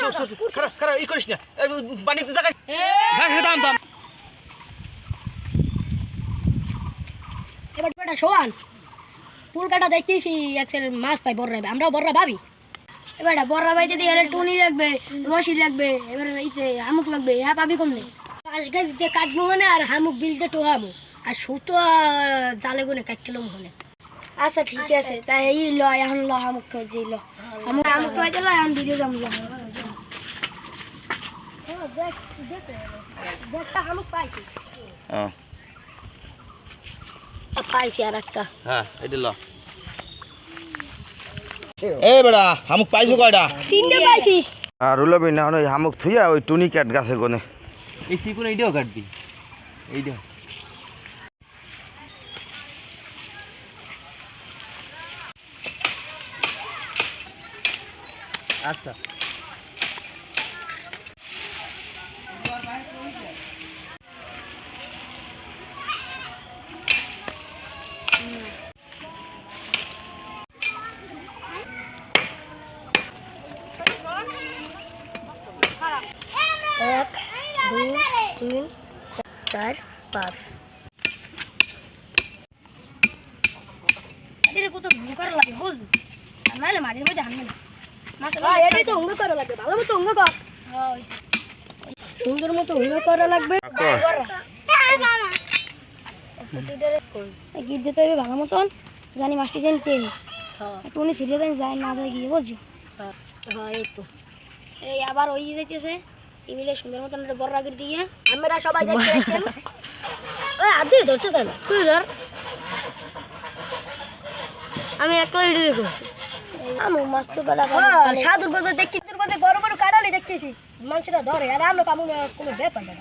সর, সর, সর। খারাপ খারাপ ই করিস না। এই, পানিতে হ্যাঁ হ্যাঁ দাম দাম। এবার বেটা সোয়ান পুল কাটা দেখতেছি একসের মাছ পাই বড়রা আমরাও বড়রা ভাবি এবার বড়রা ভাই যদি টুনি লাগবে রশি লাগবে এবার ইতে হামুক লাগবে হ্যাঁ পাবি কমলে পাঁচ গাছ দিয়ে কাটবো মানে আর হামুক বিলতে টোহামু আর সুতো জালে গুনে কাটছিলাম ওখানে আচ্ছা ঠিক আছে তাই এই ল এখন ল হামুক যে ল। হামুক হামুক পাইতে ল এখন যাম ল দেখ দেখ দেখ হামুক পাইছি পাইছি আর একটা হ্যাঁ এটা ল। এ বেড়া হামুক পাইছো কয়টা তিনটে পাইছি। আর রুলবি না ওই হামুক থুইয়া ওই টুনি ক্যাট গাছে কোনে এই সিপুন এইটাও কাটবি। এইটা আচ্ছা। এক দুই তিন চার পাঁচ। কত লাগে বুঝ? মাটির মধ্যে না। মতো সুন্দর করা। লাগবে গিট দিতে হবে ভালো মতন জানি মাছটি জানি তেল একটু উনি ফিরে যায় না যায় গিয়ে বুঝছ? হ্যাঁ এই তো। এই আবার ওই যাইতেছে। টেবিলে সুন্দর মতন একটা বড় রাগের দিয়ে আমরা সবাই দেখতে দেখতেন ওই আদি ধরতে চান তুই ধর আমি এক লাইটে রেখেছি আমি মাস্ত কাটা সাধুর বাজার দেখি তোর বাজার বড় বড় কাটালি দেখতেছি মাংসটা ধরে আর আমরা পামু না কোনো ব্যাপার না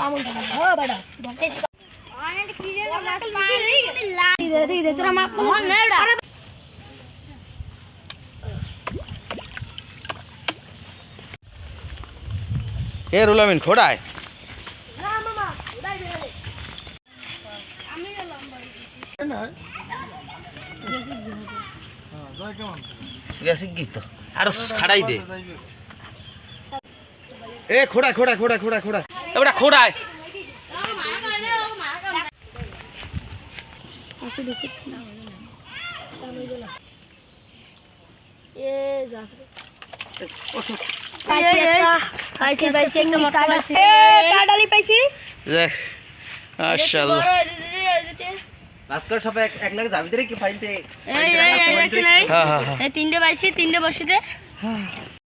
পামু না হ্যাঁ বেটা ধরতেছি তোরা মা এ রুলামিন খোড়ায় তো? আরও ছাড়াই দে। এ খোড়ায় খোড়ায় খোড়ায় খোড়ায় খোড়ায় এবারে খোড়ায় পাইছি হ্যাঁ হ্যাঁ হ্যাঁ তিনটে পাইছি তিনটে বসিতে